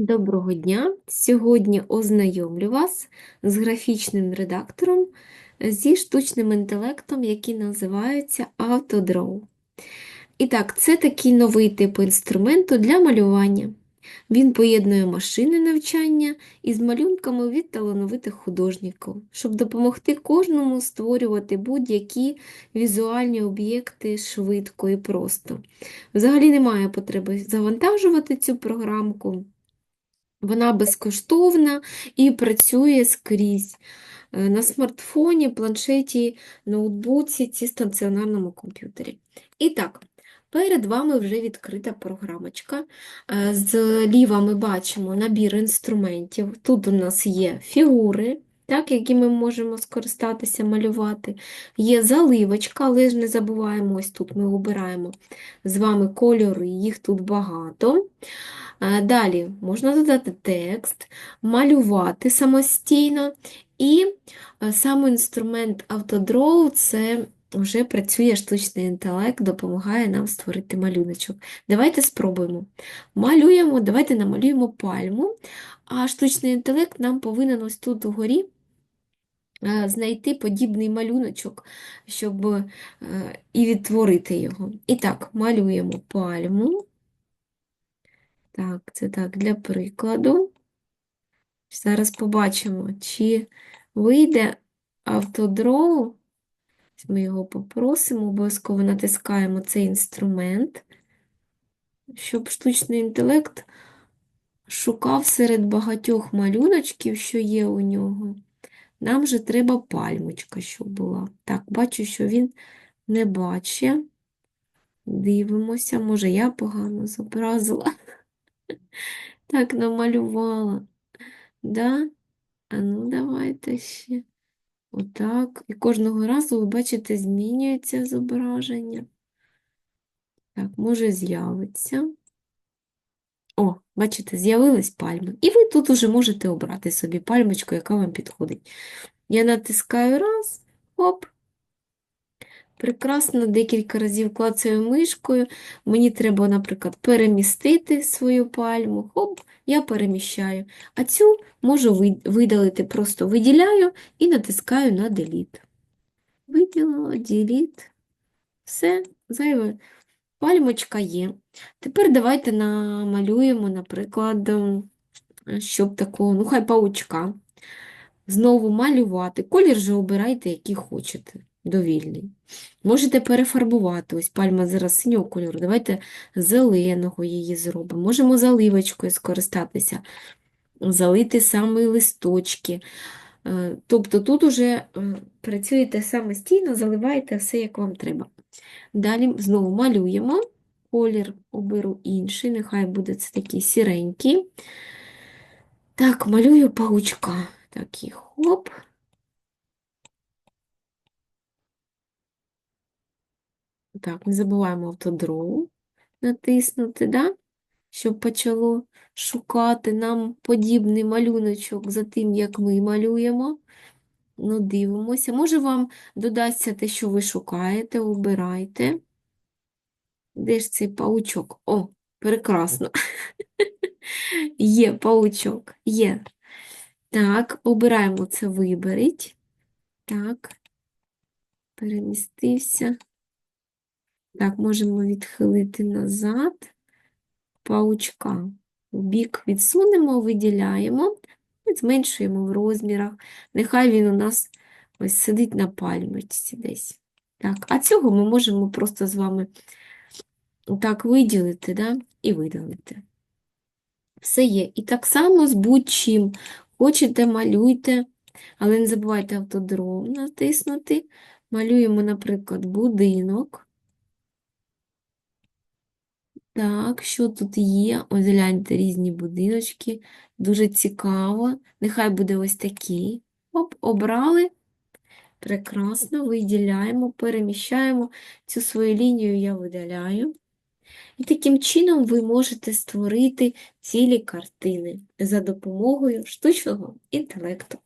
Доброго дня! Сьогодні ознайомлю вас з графічним редактором зі штучним інтелектом, який називається Autodraw. І так, це такий новий тип інструменту для малювання. Він поєднує машини навчання із малюнками від талановитих художників, щоб допомогти кожному створювати будь-які візуальні об'єкти швидко і просто. Взагалі немає потреби завантажувати цю програмку. Вона безкоштовна і працює скрізь е, на смартфоні, планшеті, ноутбуці чи стаціонарному комп'ютері. І так, перед вами вже відкрита програмочка. Е, Зліва ми бачимо набір інструментів. Тут у нас є фігури, так, які ми можемо скористатися, малювати. Є заливочка, але ж не забуваємо, ось тут ми обираємо з вами кольори, їх тут багато. Далі можна додати текст, малювати самостійно, і е, сам інструмент Autodraw – це вже працює штучний інтелект, допомагає нам створити малюночок. Давайте спробуємо. Малюємо, давайте намалюємо пальму, а штучний інтелект нам повинен ось тут угорі е, знайти подібний малюночок, щоб е, і відтворити його. І так, малюємо пальму. Так, це так, для прикладу. Зараз побачимо, чи вийде автодроу. Ми його попросимо, обов'язково натискаємо цей інструмент, щоб штучний інтелект шукав серед багатьох малюночків, що є у нього. Нам же треба пальмочка, щоб була. Так, бачу, що він не бачить. Дивимося, може, я погано зобразила. Так намалювала. Да? А ну, давайте ще. Отак. І кожного разу, ви бачите, змінюється зображення. Так, може, з'явиться. О, бачите, з'явилась пальма. І ви тут уже можете обрати собі пальмочку, яка вам підходить. Я натискаю раз, хоп. Прекрасно, декілька разів клацаю мишкою. Мені треба, наприклад, перемістити свою пальму. Хоп, я переміщаю. А цю можу видалити, просто виділяю і натискаю на Delete. Виділила, Delete. Все, зайве. Пальмочка є. Тепер давайте намалюємо, наприклад, щоб такого, ну, хай паучка. Знову малювати. Колір же обирайте, який хочете довільний. Можете перефарбувати. Ось пальма зараз синього кольору. Давайте зеленого її зробимо. Можемо заливочкою скористатися, залити саме листочки. Е, тобто тут уже е, працюєте самостійно, заливаєте все, як вам треба. Далі знову малюємо. Колір оберу інший, нехай буде це такий сіренький. Так, малюю паучка. Такий хоп. Так, не забуваємо автодроу натиснути, да? щоб почало шукати нам подібний малюночок за тим, як ми малюємо. Ну, дивимося. Може, вам додасться те, що ви шукаєте, обирайте. Де ж цей паучок? О, прекрасно. Є паучок, є. Так, обираємо це виберіть. Так, перемістився. Так, можемо відхилити назад паучка. В бік відсунемо, виділяємо, і зменшуємо в розмірах. Нехай він у нас ось сидить на пальмочці десь. Так, а цього ми можемо просто з вами так виділити, да? і видалити. Все є. І так само з будь-чим. Хочете, малюйте, але не забувайте автодром натиснути. Малюємо, наприклад, будинок. Так, що тут є? Ось гляньте різні будиночки. Дуже цікаво. Нехай буде ось такий. Оп, обрали. Прекрасно, виділяємо, переміщаємо. Цю свою лінію я видаляю. І таким чином ви можете створити цілі картини за допомогою штучного інтелекту.